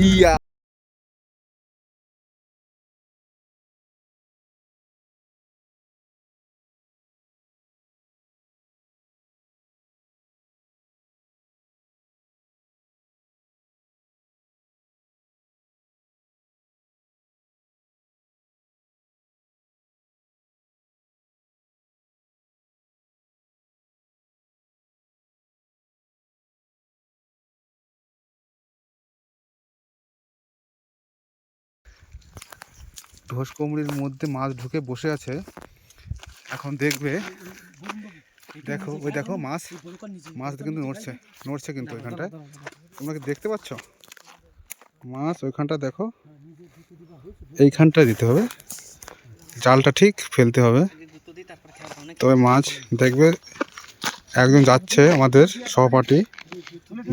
ইয়া ধোস কুমড়ির মধ্যে মাছ ঢুকে বসে আছে। এখন দেখবে, দেখো, ওই দেখো মাছ মাছ কিন্তু নড়ছে নড়ছে কিন্তু ওইখানটায় তোমরা কি দেখতে পাচ্ছ? মাছ ওইখানটা দেখো, এইখানটায় দিতে হবে। জালটা ঠিক ফেলতে হবে। তবে মাছ দেখবে, একজন যাচ্ছে আমাদের সহপাঠী,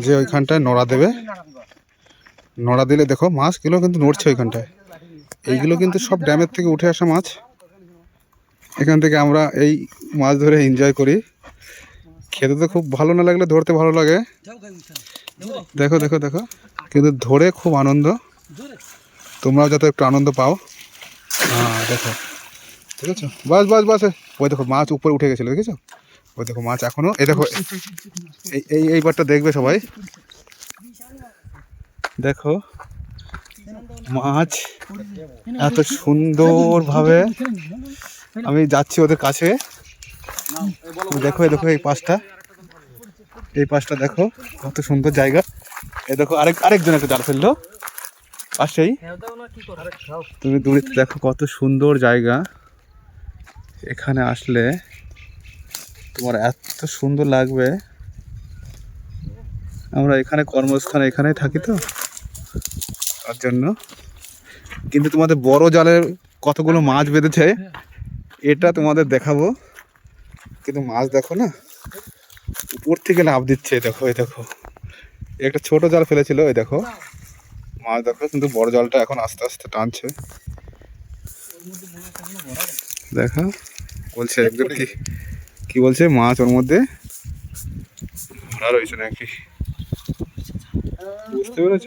যে ওইখানটায় নড়া দেবে। নড়া দিলে দেখো মাছ মাছগুলো কিন্তু নড়ছে ওইখানটায়। এইগুলো কিন্তু সব ড্যামের থেকে উঠে আসা মাছ। এখান থেকে আমরা এই মাছ ধরে এনজয় করি। খেতে তো খুব ভালো না লাগলে ধরতে ভালো লাগে। দেখো দেখো দেখো। কিন্তু ধরে খুব আনন্দ। তোমরাও যাতে একটু আনন্দ পাও। হ্যাঁ দেখো। ঠিক আছে বাস বাস বাস। ওই দেখো, মাছ উপরে উঠে গেছিল, দেখেছ? ওই দেখো, মাছ এখনও এই দেখো, এই এই এইবারটা দেখবে সবাই। দেখো। মাছ এত সুন্দরভাবে আমি যাচ্ছি ওদের কাছে। দেখো, এই দেখো এই পাশটা। এই পাশটা দেখো, কত সুন্দর জায়গা। এ দেখো, আরেক আরেকজন একটা জাল ফেলল। পাশেই। তুমি দূরে দেখো কত সুন্দর জায়গা। এখানে আসলে তোমার এত সুন্দর লাগবে। আমরা এখানে কর্মস্থানে এখানেই থাকি তো? তার জন্য। কিন্তু তোমাদের বড় জালের কতগুলো মাছ বেঁধেছে, এটা তোমাদের দেখাবো। কিন্তু মাছ দেখো না, উপর থেকে লাভ দিচ্ছে দেখো, এই দেখো। একটা ছোট জাল ফেলেছিল, এই দেখো। মাছ দেখো, কিন্তু বড় জালটা এখন আস্তে আস্তে টানছে। দেখা, বলছে একজন কি কি বলছে? মাছ ওর মধ্যে ভরা রয়েছে নাকি? বুঝতে পেরেছ?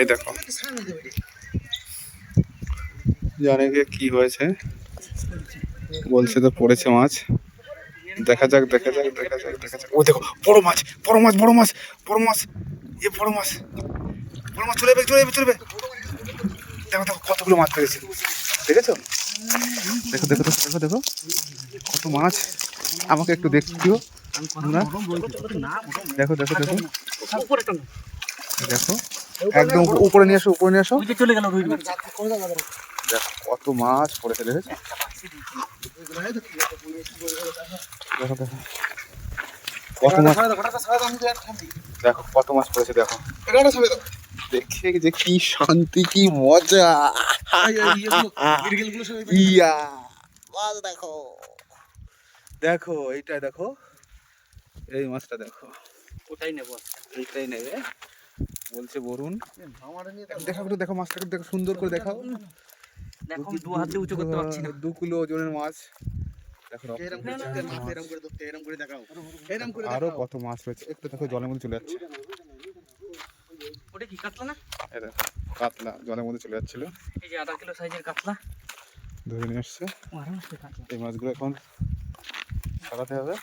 এই দেখো। জানে যে কি হয়েছে। বলছে তো পড়েছে মাছ। দেখা যাক দেখা যাক দেখা যাক দেখা যাক। ও দেখো, বড় মাছ বড় মাছ বড় মাছ বড় মাছ। এ বড় মাছ। বড় মাছ চলে চলে যাবে চলে যাবে। দেখো দেখো, কতগুলো মাছ পেয়েছে দেখেছ? দেখো দেখো দেখো দেখো দেখো। কত মাছ আমাকে একটু দেখছিও তোমরা দেখো দেখো দেখো। দেখো। একদম উপরে নিয়ে আসো উপরে নিয়ে আসো চলে গেল দেখো কত মাছ পড়েছে দেখেছ দেখো দেখো। কত মাছ দেখো কত মাছ পড়েছে দেখো। দেখে যে কি শান্তি কি মজা। ইয়া। দেখো। দেখো এইটা দেখো। এই মাছটা দেখো। ওটাই নেব এইটাই নেবে। বলছে বরুণ। দেখো একটু দেখো মাছটাকে দেখো সুন্দর করে দেখাও। দেখো আমি দু হাতে উঁচু করতে পারছি না। দু কিলো ওজনের মাছ। দেখো আরও কত মাছ রয়েছে। একটু দেখো জলের মধ্যে চলে যাচ্ছে। ওটা কি কাতলা না? কাতলা জলের মধ্যে চলে যাচ্ছিল। এই যে আধা কিলো সাইজের কাতলা। ধরে নিয়ে কাতলা। এই মাছগুলো এখন ছাড়াতে হবে।